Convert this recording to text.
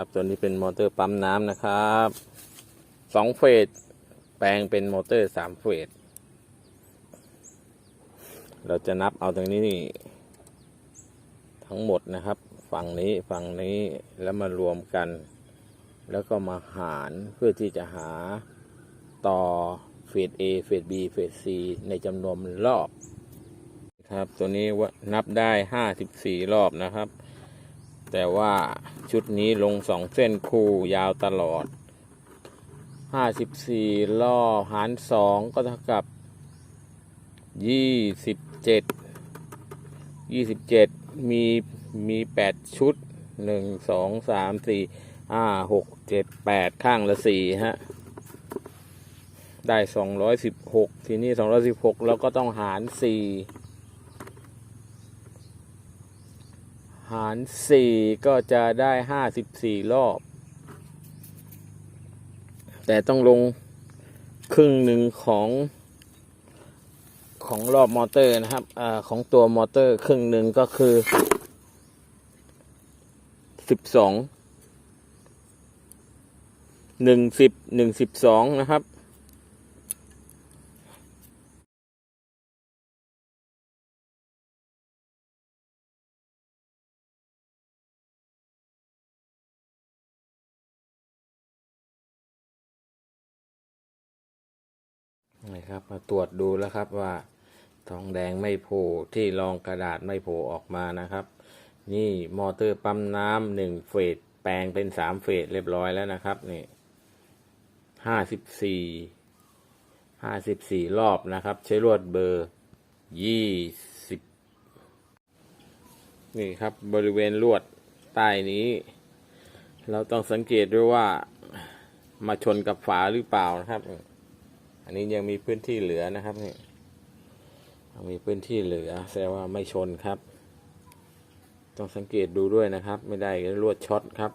ครับตัวนี้เป็นมอเตอร์ปั๊มน้ำนะครับสองเฟสแปลงเป็นมอเตอร์สามเฟสเราจะนับเอาตรงนี้นี่ทั้งหมดนะครับ ฝั่งนี้ฝั่งนี้แล้วมารวมกัน แล้วก็มาหารเพื่อที่จะหาต่อเฟส A เฟส B เฟส C ในจำนวนรอบ ครับ ตัวนี้ว่านับได้ห้าสิบสี่รอบนะครับ แต่ว่าชุดนี้ลงสองเส้นคู่ยาวตลอดห้าสิบสี่อหารสองก็เท่ากับยี่สิบเจ็ดยี่สิบเจ็ดมีมีแปดชุดหนึ่งสองสามสี่ห้าหกเจ็ดแปดข้างละสี่ฮะ ได้สองร้อยสิบหกทีนี้สองร้อยสิบหกเราก็ต้องหารสี่ หารสี่ก็จะได้ห้าสิบสี่รอบ แต่ต้องลงครึ่งหนึ่งของของรอบมอเตอร์นะครับอของตัวมอเตอร์ครึ่งหนึ่งก็คือสิบสองหนึ่งสิบหนึ่งสิบสองนะครับ นะครับ มาตรวจดูแล้วครับว่าทองแดงไม่โผล่ที่รองกระดาษไม่โผล่ออกมานะครับ นี่มอเตอร์ปั๊มน้ำหนึ่งเฟสแปลงเป็นสามเฟสเรียบร้อยแล้วนะครับนี่ห้าสิบสี่ห้าสิบสี่รอบนะครับ ใช้ลวดเบอร์ยี่สิบนี่ครับบริเวณลวดใต้นี้ เราต้องสังเกตด้วยว่ามาชนกับฝาหรือเปล่านะครับ อันนี้ยังมีพื้นที่เหลือนะครับนี่มีพื้นที่เหลือแสดงว่าไม่ชนครับ ต้องสังเกตดูด้วยนะครับ ไม่ได้ก็ลวดช็อตครับ